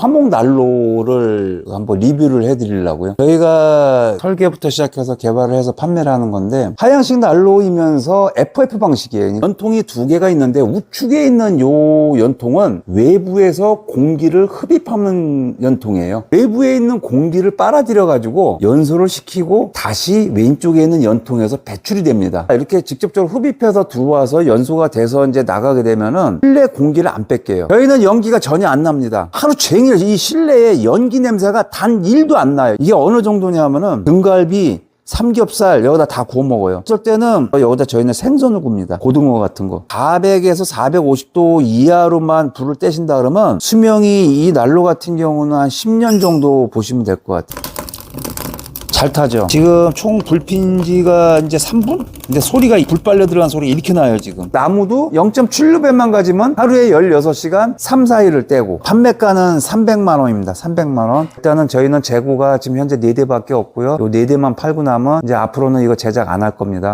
화목 난로를 한번 리뷰를 해드리려고요. 저희가 설계부터 시작해서 개발을 해서 판매를 하는 건데 하향식 난로이면서 FF 방식이에요. 연통이 두 개가 있는데 우측에 있는 요 연통은 외부에서 공기를 흡입하는 연통이에요. 외부에 있는 공기를 빨아들여 가지고 연소를 시키고 다시 왼쪽에 있는 연통에서 배출이 됩니다. 이렇게 직접적으로 흡입해서 들어와서 연소가 돼서 이제 나가게 되면은 실내 공기를 안 뺏겨요. 저희는 연기가 전혀 안 납니다. 하루 종일 이 실내에 연기 냄새가 단 1도 안 나요. 이게 어느 정도냐면은 등갈비 삼겹살 여기다 다 구워 먹어요. 어쩔 때는 여기다 저희는 생선을 굽니다. 고등어 같은 거. 400에서 450도 이하로만 불을 떼신다 그러면 수명이 이 난로 같은 경우는 한 10년 정도 보시면 될 것 같아요. 잘 타죠. 지금 총 불핀 지가 이제 3분? 근데 소리가 불 빨려 들어간 소리가 이렇게 나요, 지금. 나무도 0.7루벤만 가지면 하루에 16시간 3, 4일을 떼고 판매가는 300만 원입니다. 300만 원. 일단은 저희는 재고가 지금 현재 4대밖에 없고요. 요 4대만 팔고 나면 이제 앞으로는 이거 제작 안 할 겁니다.